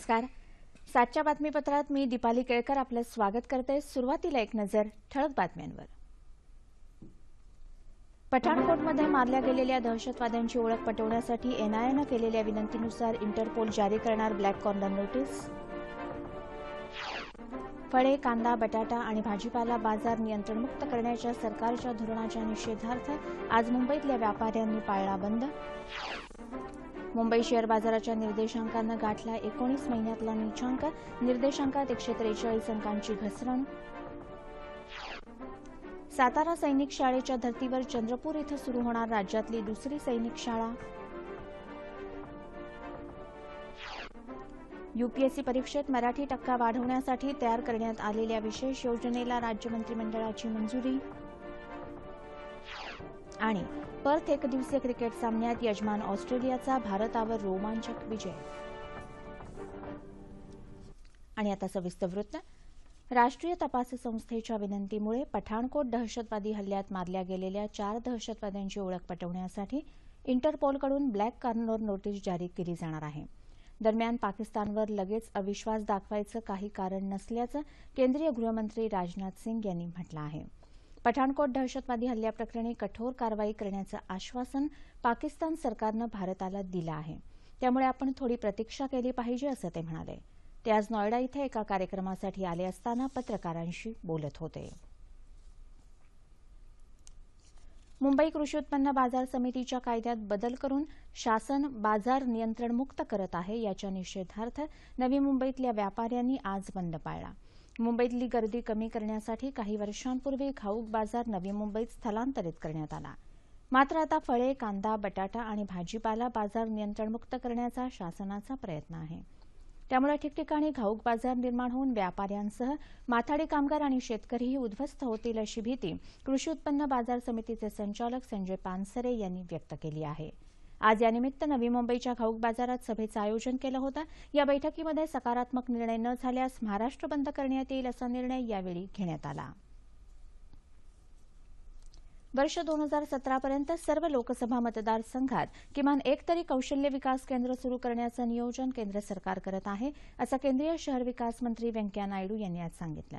नमस्कार. सातच्या बातमीपत्रात मी दीपाली केळकर आपलं स्वागत करते. सुरुवातीला एक नजर ठळक बातम्यांवर. पठाणकोटमध्ये मारल्या गेलेल्या दहशतवाद्यांची ओळख पटवण्यासाठी एनआयएनं केलेल्या विनंतीनुसार इंटरपोल जारी करणार ब्लॅक कॉर्नर नोटीस. फळे कांदा बटाटा आणि भाजीपाला बाजार नियंत्रणमुक्त करण्याच्या सरकारच्या धोरणाच्या निषेधार्थ आज मुंबईतल्या व्यापाऱ्यांनी पाळला बंद. मुंबई शेअर बाजाराच्या निर्देशांकानं गाठला एकोणीस महिन्यातला नीचांक. निर्देशांकात एकशे त्रेचाळीस अंकांची घसरण. सातारा सैनिक शाळेच्या धर्तीवर चंद्रपूर इथं सुरू होणार राज्यातली दुसरी सैनिक शाळा. युपीएससी परीक्षेत मराठी टक्का वाढवण्यासाठी तयार करण्यात आलेल्या विशेष योजनेला राज्य मंत्रिमंडळाची मंजुरी. आणि पर्थ एकदिवसीय क्रिकेट सामन्यात यजमान ऑस्ट्रेलियाचा भारतावर रोमांचक विजय. आणि आता सविस्तर वृत्त. राष्ट्रीय तपास संस्थेच्या विनंतीमुळे पठाणकोट दहशतवादी हल्ल्यात मारल्या गेलेल्या चार दहशतवाद्यांची ओळख पटवण्यासाठी इंटरपोलकडून ब्लॅक कॉर्नर नोटीस जारी केली जाणार आहे. दरम्यान पाकिस्तानवर लगेच अविश्वास दाखवायचं काही कारण नसल्याचं केंद्रीय गृहमंत्री राजनाथ सिंग यांनी म्हटलं आहे. पठाणकोट दहशतवादी हल्ल्याप्रकरणी कठोर कारवाई करण्याचं आश्वासन पाकिस्तान सरकारनं भारताला दिलं आहे. त्यामुळे आपण थोडी प्रतीक्षा केली पाहिजे असं ते म्हणाले. ते आज नॉयडा इथं एका कार्यक्रमासाठी आले असताना पत्रकारांशी बोलत होते. मुंबई कृषी उत्पन्न बाजार समितीच्या कायद्यात बदल करून शासन बाजार नियंत्रण मुक्त करत आहे याच्या निषेधार्थ नवी मुंबईतल्या व्यापाऱ्यांनी आज बंद पाळला. मुंबईतली गर्दी कमी करण्यासाठी काही वर्षांपूर्वी घाऊक बाजार नवी मुंबईत स्थलांतरित करण्यात आला. मात्र आता फळे कांदा बटाटा आणि भाजीपाला बाजार नियंत्रणमुक्त करण्याचा शासनाचा प्रयत्न आहे. त्यामुळे ठिकठिकाणी घाऊक बाजार निर्माण होऊन व्यापाऱ्यांसह माथाडी कामगार आणि शेतकरीही उद्ध्वस्त होतील अशी भीती कृषी उत्पन्न बाजार समितीचे संचालक संजय पानसरे यांनी व्यक्त केली आहे. आज यानिमित्त नवी मुंबईच्या घाऊक बाजारात सभेचं आयोजन केलं होतं. या बैठकीमध्ये सकारात्मक निर्णय न झाल्यास महाराष्ट्र बंद करण्यात येईल असा निर्णय यावेळी घेण्यात आला. वर्ष दोन हजार सतरापर्यंत सर्व लोकसभा मतदारसंघात किमान एक तरी कौशल्य विकास केंद्र सुरू करण्याचं नियोजन केंद्र सरकार करत आहे असं केंद्रीय शहर विकास मंत्री व्यंकय्या नायडू यांनी आज सांगितलं.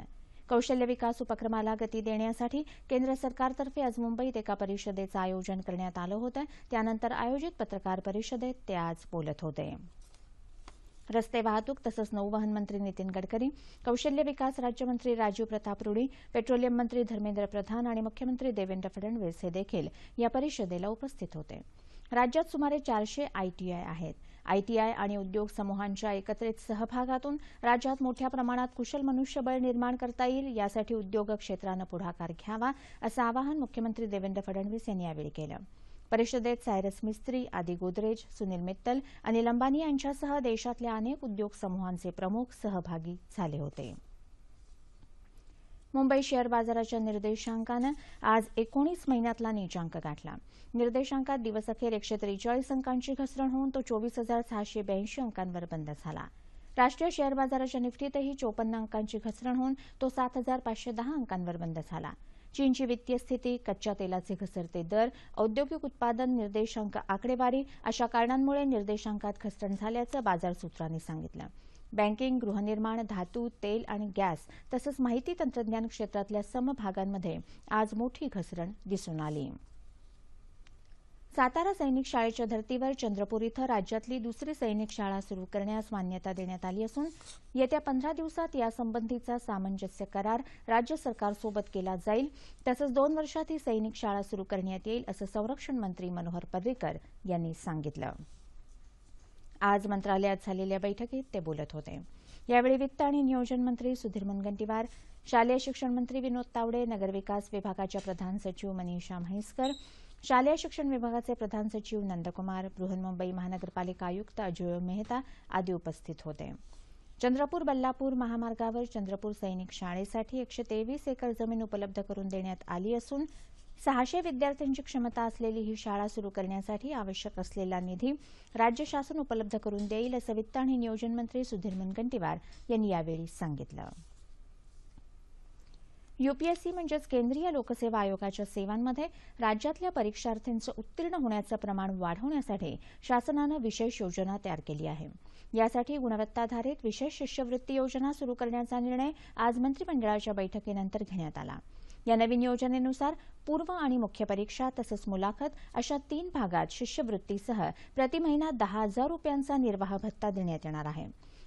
कौशल्य विकास उपक्रमाला गती देण्यासाठी केंद्र सरकारतर्फे आज मुंबईत एका परिषदेचं आयोजन करण्यात आलं होतं. त्यानंतर आयोजित पत्रकार परिषदेत ते आज बोलत होते. रस्ते वाहतूक तसंच नौवहन मंत्री नितीन गडकरी कौशल्य विकास राज्यमंत्री राजीव प्रताप रुडी पेट्रोलियम मंत्री धर्मेंद्र प्रधान आणि मुख्यमंत्री देवेंद्र फडणवीस हे देखील या परिषदेला उपस्थित होते. राज्यात सुमारे चारशे आयटीआय आहेत. आयटीआय आणि उद्योग समूहांच्या एकत्रित सहभागातून राज्यात मोठ्या प्रमाणात कुशल मनुष्यबळ निर्माण करता येईल यासाठी उद्योग क्षेत्रानं पुढाकार घ्यावा असं आवाहन मुख्यमंत्री देवेंद्र फडणवीस यांनी यावेळी केलं. परिषदेत सायरस मिस्त्री आदी गोदरेज सुनील मित्तल अनिल अंबानी यांच्यासह देशातल्या अनेक उद्योग समूहांचे प्रमुख सहभागी झाले होते. मुंबई शेअर बाजाराच्या निर्देशांकानं आज एकोणीस महिन्यातला नीचांक गाठला. निर्देशांकात दिवसअखेर एकशे त्रेचाळीस अंकांची घसरण होऊन तो चोवीस हजार सहाशे ब्याऐंशी अंकांवर बंद झाला. राष्ट्रीय शेअर बाजाराच्या निफ्टीतही चोपन्न अंकांची घसरण होऊन तो सात हजार पाचशे दहा अंकांवर बंद झाला. चीनची वित्तीय स्थिती कच्च्या तेलाचे घसरते दर औद्योगिक उत्पादन निर्देशांक आकडेवारी अशा कारणांमुळे निर्देशांकात घसरण झाल्याचं बाजार सूत्रांनी सांगितलं. बँकिंग गृहनिर्माण धातू तेल आणि गॅस तसंच माहिती तंत्रज्ञान क्षेत्रातल्या समभागांमध्ये आज मोठी घसरण दिसून आली. सातारा सैनिक शाळेच्या धर्तीवर चंद्रपूर इथं राज्यातली दुसरी सैनिक शाळा सुरू करण्यास मान्यता देण्यात आली असून येत्या पंधरा दिवसात यासंबंधीचा सामंजस्य करार राज्य सरकारसोबत केला जाईल. तसंच दोन वर्षात ही सैनिक शाळा सुरू करण्यात येईल असं संरक्षण मंत्री मनोहर पर्रिकर यांनी सांगितलं. आज मंत्रालयात झालेल्या बैठकीत ते बोलत होते. यावेळी वित्त आणि नियोजन मंत्री सुधीर मुनगंटीवार शालेय शिक्षण मंत्री विनोद तावडे नगरविकास विभागाच्या प्रधान सचिव मनीषा म्हैसकर शालेय शिक्षण विभागाचे प्रधान सचिव नंदकुमार बृहन्मुंबई महानगरपालिका आयुक्त अजोय मेहता आदी उपस्थित होते. चंद्रपूर बल्लापूर महामार्गावर चंद्रपूर सैनिक शाळेसाठी एकशे तेवीस एकर जमीन उपलब्ध करून देण्यात आली असून सहाशे विद्यार्थ्यांची क्षमता असलेली ही शाळा सुरू करण्यासाठी आवश्यक असलेला निधी राज्य शासन उपलब्ध करून देईल असं वित्त आणि नियोजन मंत्री सुधीर मुनगंटीवार यांनी यावेळी सांगितलं. युपीएससी म्हणजेच केंद्रीय लोकसेवा आयोगाच्या सेवांमध्ये राज्यातल्या परीक्षार्थ्यांचं उत्तीर्ण होण्याचं प्रमाण वाढवण्यासाठी शासनानं विशेष योजना तयार केली आहे. यासाठी गुणवत्ताधारित विशेष शिष्यवृत्ती योजना सुरू करण्याचा निर्णय आज मंत्रिमंडळाच्या बैठकीनंतर घेण्यात आला. या नवीन योजनेनुसार पूर्व आणि मुख्य परीक्षा तसंच मुलाखत अशा तीन भागात शिष्यवृत्तीसह प्रति महिना दहा हजार रुपयांचा निर्वाह भत्ता देण्यात येणार आहे.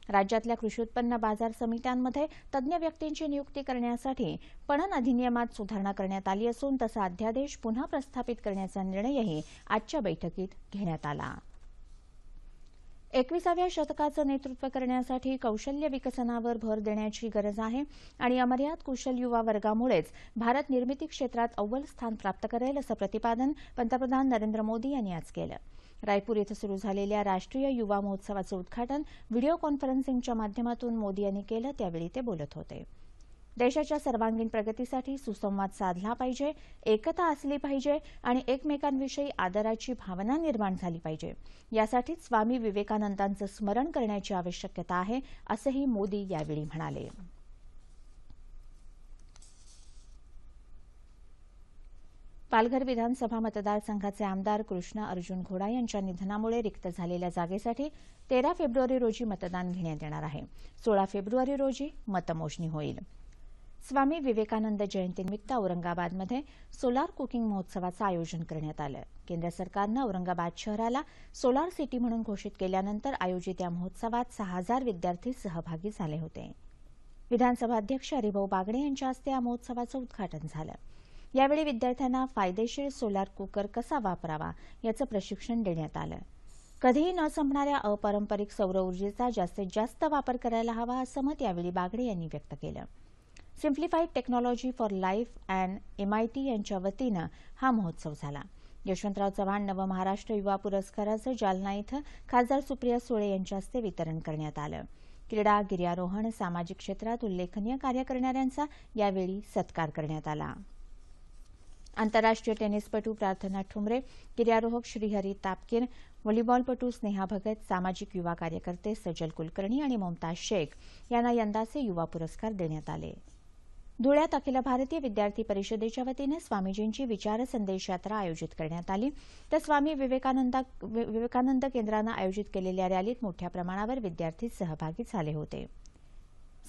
राज्यातल्या कृषी उत्पन्न बाजार समित्यांमध्ये तज्ज्ञ व्यक्तींची नियुक्ती करण्यासाठी पणन अधिनियमात सुधारणा करण्यात आली असून तसा अध्यादेश पुन्हा प्रस्थापित करण्याचा निर्णयही आजच्या बैठकीत घेण्यात आला. एकविसाव्या शतकाचं नेतृत्व करण्यासाठी कौशल्य विकसनावर भर देण्याची गरज आहे आणि अमर्याद कुशल युवा वर्गामुळेच भारत निर्मिती क्षेत्रात अव्वल स्थान प्राप्त करेल असं प्रतिपादन पंतप्रधान नरेंद्र मोदी यांनी आज केलं. रायपूर इथं सुरू झालेल्या राष्ट्रीय युवा महोत्सवाचं उद्घाटन व्हिडिओ कॉन्फरन्सिंगच्या माध्यमातून मोदी यांनी केलं त्यावेळी ते बोलत होते. देशाच्या सर्वांगीण प्रगतीसाठी सुसंवाद साधला पाहिजे एकता असली पाहिजे आणि एकमेकांविषयी आदराची भावना निर्माण झाली पाहिजे. यासाठीच स्वामी विवेकानंदांचं स्मरण करण्याची आवश्यकता आहे असंही मोदी यावेळी म्हणाले. पालघर विधानसभा मतदारसंघाचे आमदार कृष्ण अर्जुन घोडा यांच्या निधनामुळे रिक्त झालेल्या जागेसाठी तेरा फेब्रुवारी रोजी मतदान घेण्यात येणार आहे. सोळा फेब्रुवारी रोजी मतमोजणी होईल. स्वामी विवेकानंद जयंतीनिमित्त औरंगाबादमध्ये सोलार कुकिंग महोत्सवाचं आयोजन करण्यात आलं. केंद्र सरकारनं औरंगाबाद शहराला सोलार सिटी म्हणून घोषित केल्यानंतर आयोजित या महोत्सवात सहा हजार विद्यार्थी सहभागी झाले होते. विधानसभा अध्यक्ष हरिभाऊ बागडे यांच्या हस्ते या महोत्सवाचं उद्घाटन झालं. यावेळी विद्यार्थ्यांना फायदेशीर सोलार कुकर कसा वापरावा याचं प्रशिक्षण देण्यात आलं. कधीही न संपणाऱ्या अपारंपरिक सौर ऊर्जेचा जास्तीत जास्त वापर करायला हवा असं मत यावेळी बागडे यांनी व्यक्त केलं. Simplified technology for life and MIT यांच्या वतीनं हा महोत्सव झाला. यशवंतराव चव्हाण नवमहाराष्ट्र युवा पुरस्काराचं जालना इथं खासदार सुप्रिया सुळे यांच्या हस्ते वितरण करण्यात आलं. क्रीडा गिर्यारोहण सामाजिक क्षेत्रात उल्लेखनीय कार्य करणाऱ्यांचा यावेळी सत्कार करण्यात आला. आंतरराष्ट्रीय टेनिसपटू प्रार्थना ठुमरे गिर्यारोहक श्रीहरी तापकीर व्हॉलीबॉलपटू स्नेहा भगत सामाजिक युवा कार्यकर्ते सजल कुलकर्णी आणि ममताज शेख यांना यंदाचे युवा पुरस्कार देण्यात आले. धुळ्यात अखिल भारतीय विद्यार्थी परिषदेच्या वतीने स्वामीजींची विचार संदेश यात्रा आयोजित करण्यात आली. तर स्वामी विवेकानंद केंद्रानं आयोजित केलेल्या रॅलीत मोठ्या प्रमाणावर विद्यार्थी सहभागी झाले होते.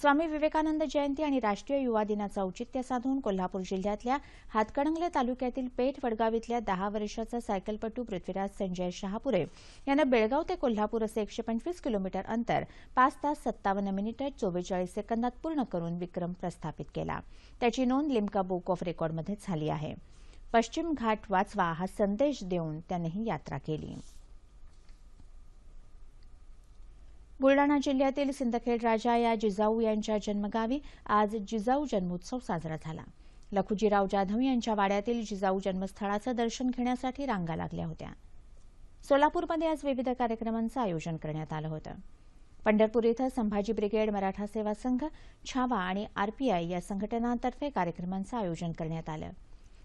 स्वामी विवेकानंद जयंती आणि राष्ट्रीय युवा दिनाचं औचित्य साधून कोल्हापूर जिल्ह्यातल्या हातकणंगले तालुक्यातील पेठ वडगाव इथल्या दहा वर्षाचा सायकलपटू पृथ्वीराज संजय शहापुरे यानं बेळगाव ते कोल्हापूर असे एकशे पंचवीस किलोमीटर अंतर पाच तास सत्तावन्न मिनिटं चोवेचाळीस सेकंदात पूर्ण करून विक्रम प्रस्थापित केला. त्याची नोंद लिम्का बुक ऑफ रेकॉर्डमध्ये झाली आहे. पश्चिम घाट वाचवा हा संदेश देऊन त्यानं ही यात्रा केली. बुलडाणा जिल्ह्यातील सिंदखेड राजा या जिजाऊ यांच्या जन्मगावी आज जिजाऊ जन्मोत्सव साजरा झाला. लखुजीराव जाधव यांच्या वाड्यातील जिजाऊ जन्मस्थळाचं दर्शन घेण्यासाठी रांगा लागल्या होत्या. सोलापूरमध्ये आज विविध कार्यक्रमांचं आयोजन करण्यात आलं होतं. पंढरपूर इथं संभाजी ब्रिगेड मराठा सेवा संघ छावा आणि आरपीआय या संघटनांतर्फे कार्यक्रमांचं आयोजन करण्यात आलं.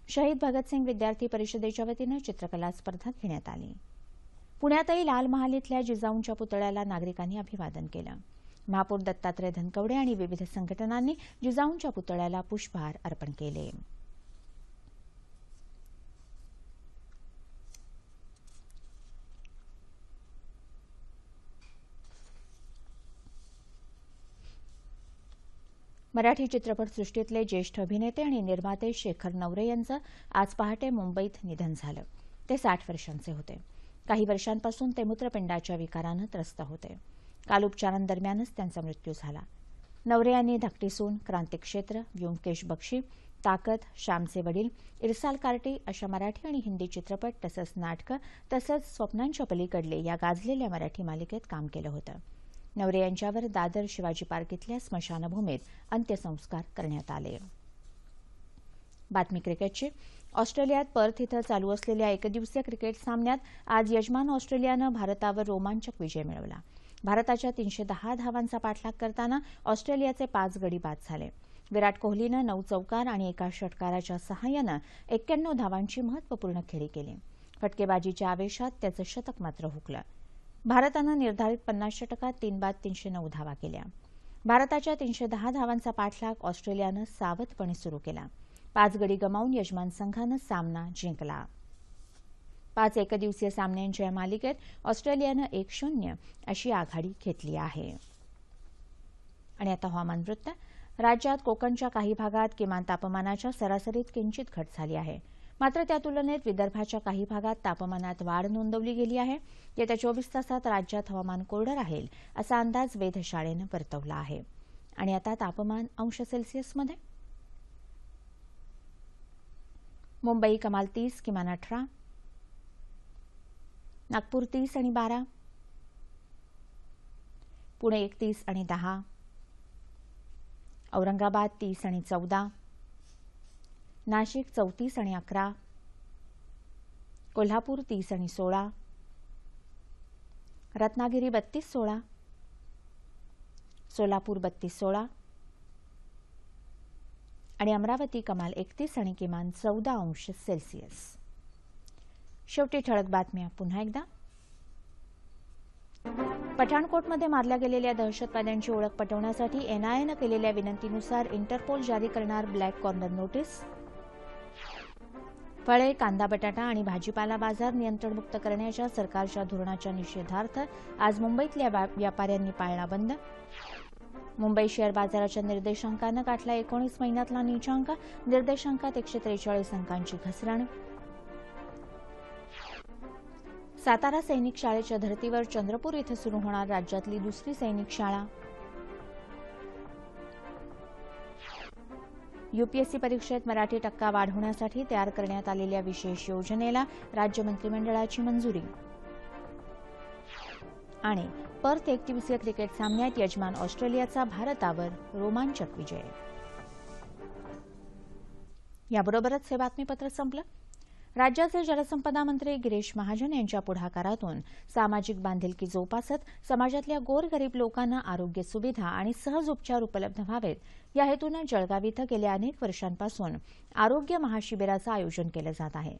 शहीद भगतसिंग विद्यार्थी परिषदेच्या वतीनं चित्रकला स्पर्धा घेण्यात आली. पुण्यातही लाल महाल इथल्या जिजाऊंच्या पुतळ्याला नागरिकांनी अभिवादन केलं. महापौर दत्तात्रय धनकवडे आणि विविध संघटनांनी जिजाऊंच्या पुतळ्याला पुष्पहार अर्पण केले. मराठी चित्रपटसृष्टीतले ज्येष्ठ अभिनेते आणि निर्माते शेखर नवरे यांचं आज पहाटे मुंबईत निधन झालं. ते साठ वर्षांचे होते. काही वर्षांपासून ते मूत्रपिंडाच्या विकारानं त्रस्त होते. काल उपचारांदरम्यानच त्यांचा मृत्यू झाला. नवरे यांनी धाकटी सून क्रांतिक्षेत्र व्योमकेश बक्षी ताकद श्यामचे वडील इरसाल कार्टी अशा मराठी आणि हिंदी चित्रपट तसंच नाटकं तसंच स्वप्नांच्या पलीकडले या गाजलेल्या मराठी मालिकेत काम केलं होतं. नवरे यांच्यावर दादर शिवाजी पार्क इथल्या स्मशानभूमीत अंत्यसंस्कार करण्यात आले. बातमी क्रिकेटची. ऑस्ट्रेलियात पर्थ इथं चालू असलेल्या एकदिवसीय क्रिकेट सामन्यात आज यजमान ऑस्ट्रेलियानं भारतावर रोमांचक विजय मिळवला. भारताच्या तीनशे दहा धावांचा पाठलाग करताना ऑस्ट्रेलियाचे पाच गडी बाद झाले. विराट कोहलीनं नऊ चौकार आणि एका षटकाराच्या सहाय्यानं एक्क्याण्णव धावांची महत्त्वपूर्ण खेळी केली. फटकेबाजीच्या आवेशात त्याचं शतक मात्र हुकलं. भारतानं निर्धारित पन्नास षटकात तीन बाद तीनशे नऊ धावा केल्या. भारताच्या तीनशे दहा धावांचा पाठलाग ऑस्ट्रेलियानं सावधपणे सुरू केला. पाच गडी गमावून यजमान संघानं सामना जिंकला. पाच एकदिवसीय सामन्यांच्या या मालिकेत ऑस्ट्रेलियानं एक शून्य अशी आघाडी घेतली आहे. आणि आता हवामान वृत्त. राज्यात कोकणच्या काही भागात किमान तापमानाच्या सरासरीत किंचित घट झाली आहे. मात्र त्या तुलनेत विदर्भाच्या काही भागात तापमानात वाढ नोंदवली गेली आहे. येत्या चोवीस तासात राज्यात हवामान कोरडं राहील असा अंदाज वेधशाळेनं वर्तवला आहे. आणि आता तापमान अंश सेल्सिअसमध्ये. मुंबई कमाल तीस किमान अठरा. नागपूर तीस आणि बारा. पुणे एकतीस आणि दहा. औरंगाबाद तीस आणि चौदा. नाशिक चौतीस आणि अकरा. कोल्हापूर तीस आणि सोळा. रत्नागिरी बत्तीस सोळा. सोलापूर बत्तीस सोळा. आणि अमरावती कमाल एकतीस आणि किमान चौदा अंश सेल्सिअस. शेवटी ठळक बातम्या पुन्हा एकदा. पठाणकोटमध्ये मारल्या गेलेल्या दहशतवाद्यांची ओळख पटवण्यासाठी एनआयएनं केलेल्या विनंतीनुसार इंटरपोल जारी करणार ब्लॅक कॉर्नर नोटीस. फळे कांदा बटाटा आणि भाजीपाला बाजार नियंत्रणमुक्त करण्याच्या सरकारच्या धोरणाच्या निषेधार्थ आज मुंबईतल्या व्यापाऱ्यांनी पाळणा बंद. मुंबई शेअर बाजाराच्या निर्देशांकानं गाठला एकोणीस महिन्यातला नीचांक. निर्देशांकात एकशे त्रेचाळीस अंकांची घसरण. सातारा सैनिक शाळेच्या धर्तीवर चंद्रपूर इथं सुरू होणार राज्यातली दुसरी सैनिक शाळा. युपीएससी परीक्षेत मराठी टक्का वाढवण्यासाठी तयार करण्यात आलेल्या विशेष योजनेला राज्य मंत्रिमंडळाची मंजुरी. आणि पर्थ एकदिवसीय क्रिकेट सामन्यात यजमान ऑस्ट्रेलियाचा भारतावर रोमांचक विजय. याबरोबरच हे बातमीपत्र संपलं. राज्याचे जलसंपदा मंत्री गिरीश महाजन यांच्या पुढाकारातून सामाजिक बांधिलकी जोपासत समाजातल्या गोरगरीब लोकांना आरोग्य सुविधा आणि सहज उपचार उपलब्ध व्हावेत या हेतूनं जळगाव इथं गेल्या अनेक वर्षांपासून आरोग्य महाशिबिराचं आयोजन केलं जात आहे.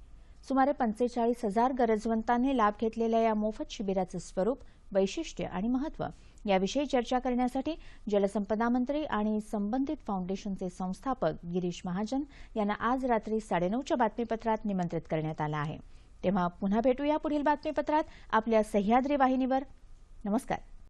सुमारे पंचेचाळीस हजार गरजवंतांनी लाभ घेतलेल्या या मोफत शिबिराचं स्वरूप वैशिष्ट्य आणि महत्त्व. याविषयी चर्चा करण्यासाठी जलसंपदा मंत्री आणि संबंधित फाउंडेशनचे संस्थापक गिरीश महाजन यांना आज रात्री साडेनऊच्या बातमीपत्रात निमंत्रित करण्यात आलं आहे. तेव्हा पुन्हा भेटूया पुढील बातमीपत्रात आपल्या सह्याद्री वाहिनीवर. नमस्कार.